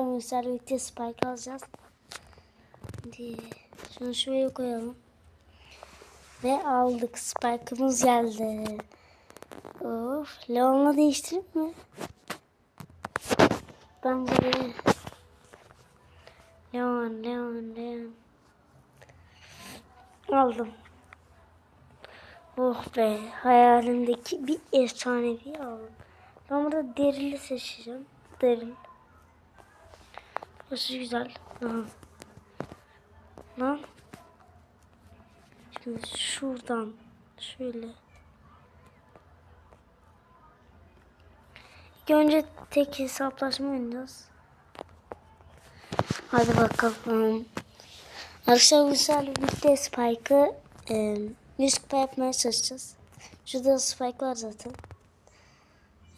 Arkadaşlar birlikte spike alacağız. Şimdi şunu şuraya koyalım. Ve aldık. Spike'ımız geldi. Of. Leon'la değiştireyim mi? Bence de. Leon, Leon, Leon. Aldım. Oh be. Hayalimdeki bir efsanevi aldım. Ben burada derili seçeceğim. Deril. Burası güzel. Aha. Lan. Şimdi şuradan şöyle. İlk önce tek hesaplaşma oynayacağız. Hadi bakalım. Arkadaşlar sefer birlikte Spike'ı e, 100 kupa yapmaya çalışacağız. Şurada Spike var zaten.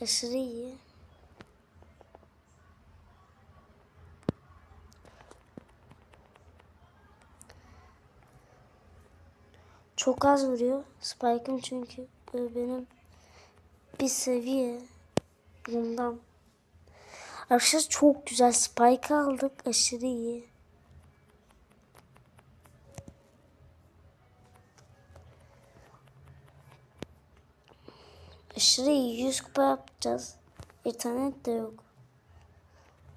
Aşırı iyi. Çok az vuruyor. Spike'ım çünkü benim bir seviye bundan. Arkadaşlar çok güzel Spike aldık. Aşırı iyi. Aşırı iyi. 100 kupa yapacağız. İnternet de yok.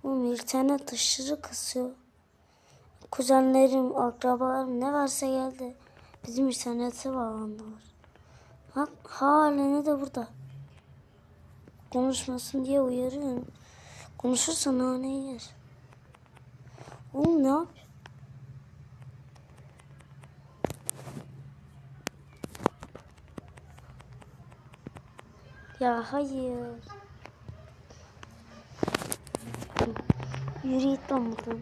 Oğlum internet aşırı kısıyor. Kuzenlerim, akrabalarım ne varsa geldi. Bizim internete bağlandılar. Ha, halen de burada. Konuşmasın diye uyarıyorum. Konuşursa nane yer. Oğlum ne yap? Ya hayır. Yürü git lan buradan.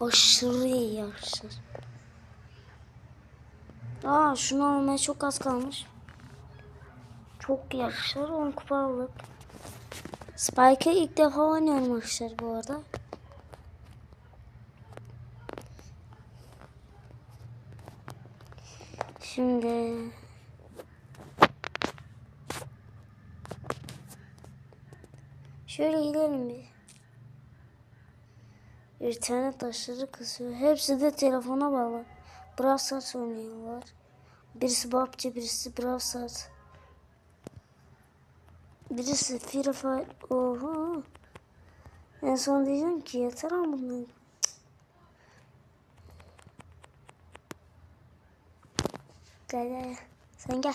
Aşırı iyi yarışır. Aa şunu almaya çok az kalmış. Çok yarışır. 10 kupa aldık. Spike'ı ilk defa oynuyorum arkadaşlar bu arada. Şimdi şöyle gidelim bir. İnternet aşırı kısıyor. Hepsi de telefona bağlı. Brawl Stars oynuyorlar. Birisi PUBG, birisi Brawl Stars. Birisi Free Fire. Oho. En son diyeceğim ki yeter ama bunlar. Gel gel. Sen gel.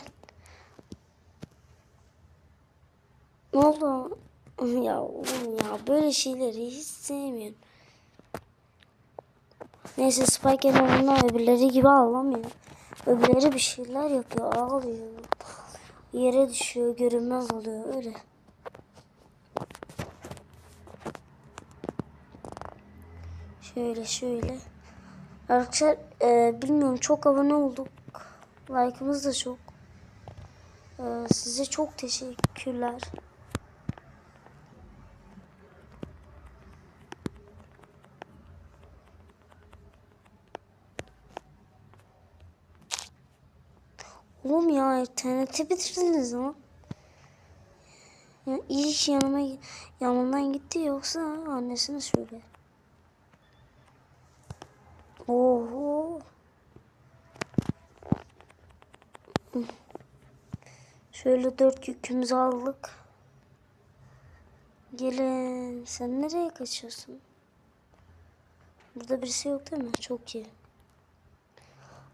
Ne oldu? Ya oğlum ya böyle şeyleri hiç sevmiyorum. Neyse Spike onunla öbürleri gibi ağlamıyor. Öbürleri bir şeyler yapıyor ağlıyor. Yere düşüyor görünmez oluyor öyle. Şöyle şöyle. Arkadaşlar e, bilmiyorum çok abone olduk. Like'ımız da çok. E, size çok teşekkürler. Oğlum ya interneti bitirdiniz ama. Ya iyi ki yanıma yanından gitti yoksa annesine söyler. Oho. Şöyle dört yükümüzü aldık. Gelin. Sen nereye kaçıyorsun? Burada birisi yok değil mi? Çok iyi.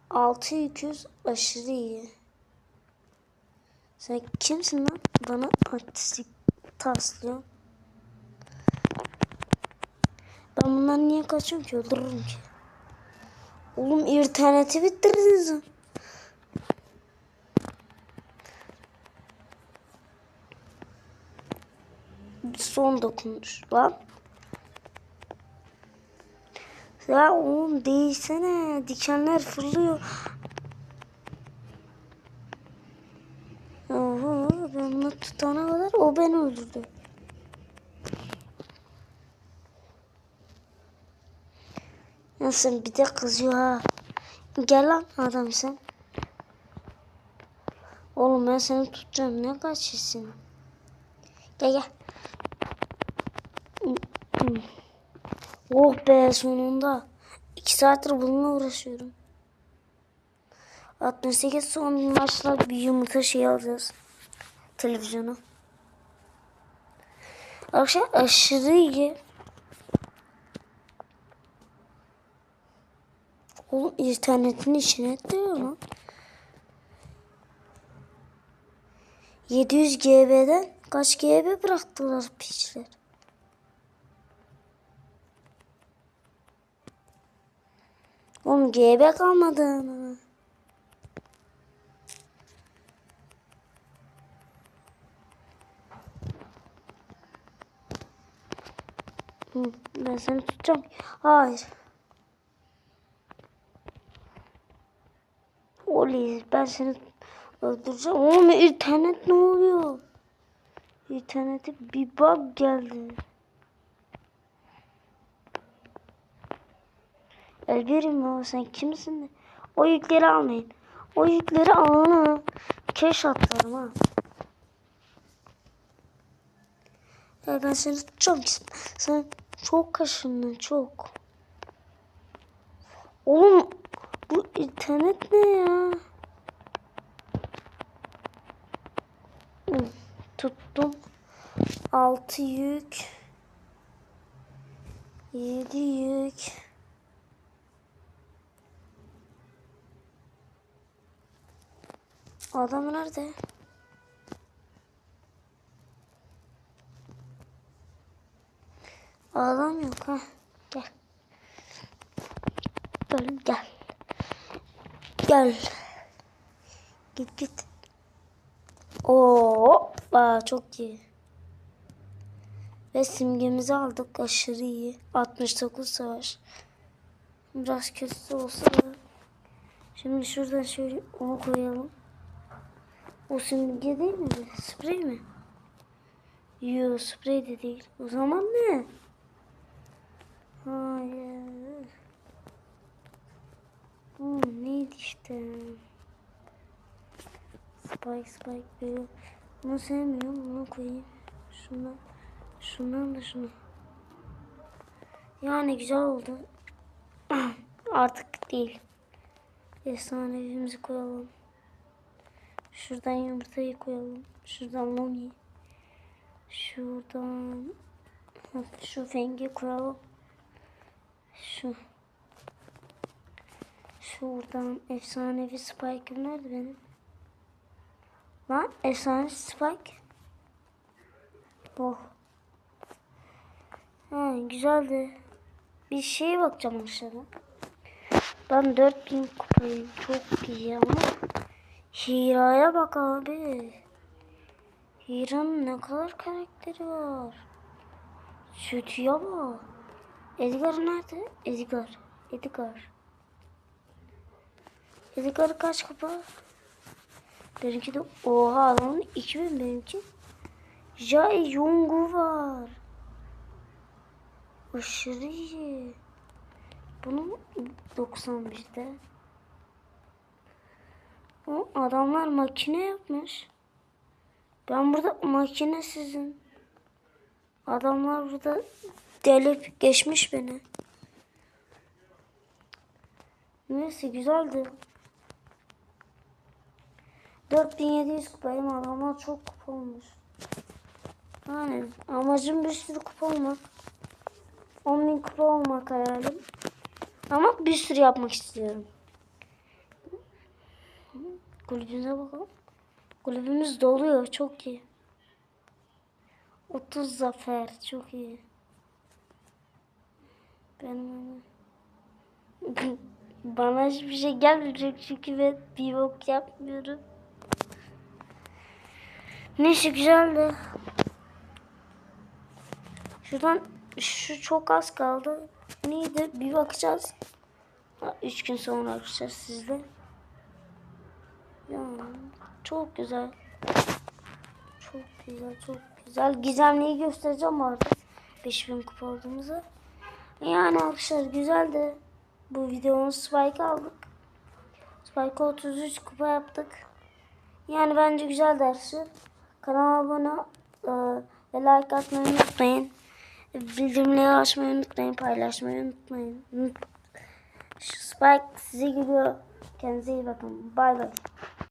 Altı yüküz aşırı iyi. Sen kimsin lan? Bana artistik taslıyor. Ben bundan niye kaçıyorum ki? Öldürürüm ki. Oğlum interneti bitirdiniz. Son dokunuş lan. Ya oğlum değilsene. Dikenler fırlıyor. Oho ben bunu tutana kadar o beni öldürdü. Nasıl bir de kızıyor ha. Gel lan adam sen. Oğlum ben seni tutacağım. Ne kaçıyorsun? Gel gel. Oh be sonunda. 2 saattir bununla uğraşıyorum. 68 son maçla bir yumurta şey alacağız. Televizyonu. Arkadaşlar aşırı iyi. Oğlum internetin içine diyor lan. 700 GB'den kaç GB bıraktılar piçler. Oğlum GB kalmadı. Hı, ben seni tutacağım. Hayır. Oley ben seni öldüreceğim. Oğlum internet ne oluyor? İnternete bir bug geldi. Elbirim ya sen kimsin? O yükleri almayın. O yükleri alın. Keş atarım ha. Ya ben seni tutacağım. Sen çok kaşındın çok. Oğlum internet ne ya? Tuttum. Altı yük. Yedi yük. Adam nerede? Adam yok ha. Gel. Gel gel. Gel. Git git. Oo, çok iyi. Ve simgemizi aldık aşırı iyi. 69 savaş. Biraz kötü olsa da. Şimdi şuradan şöyle onu koyalım. O simge değil mi? Sprey mi? Yok sprey de değil. O zaman ne? Hayır. Spike spike böyle. Bunu sevmiyorum. Bunu koyayım. Şundan. Şundan da şunu. Yani güzel oldu. Artık değil. Efsanevimizi koyalım. Şuradan yumurtayı koyalım. Şuradan Loni. Şuradan şu fengi koyalım. Şu. Şuradan efsanevi Spike'ım nerede benim? Lan efsanevi Spike. Oh. Ha, güzeldi. Bir şeye bakacağım aşağıda. Ben 4000 kupayım. Çok iyi ama. Hira'ya bak abi. Hira'nın ne kadar karakteri var. Sütüye bak. Edgar nerede? Edgar. Edgar. Edgar kaç kupa? Benimki de oha adamın 2000 benimki. Jae Yong'u var. Aşırı iyi. Bunun 91'de. O adamlar makine yapmış. Ben burada makine sizin. Adamlar burada delip geçmiş beni. Neyse güzeldi. 4700 kupayım adamlar çok kupa olmuş. Yani amacım bir sürü kupa olmak. 10.000 kupa olmak hayalim. Ama bir sürü yapmak istiyorum. Kulübümüze bakalım. Kulübümüz doluyor. Çok iyi. 30 zafer. Çok iyi. Benim Bana hiçbir şey gelmeyecek çünkü ben bir bok yapmıyorum. Neyse güzeldi. Şuradan şu çok az kaldı. Neydi? Bir bakacağız. Ha, üç gün sonra bakacağız sizle. Ya, çok güzel. Çok güzel, çok güzel. Gizemliyi göstereceğim artık. 5000 kupa olduğumuzu. Yani arkadaşlar güzeldi. Bu videonun Spike aldık. Spike 33 kupa yaptık. Yani bence güzel dersi. Kanala abone e, ve like atmayı unutmayın. bildirimleri açmayı unutmayın. Paylaşmayı unutmayın. Spike size geliyor. Kendinize iyi bakın. Bay bay.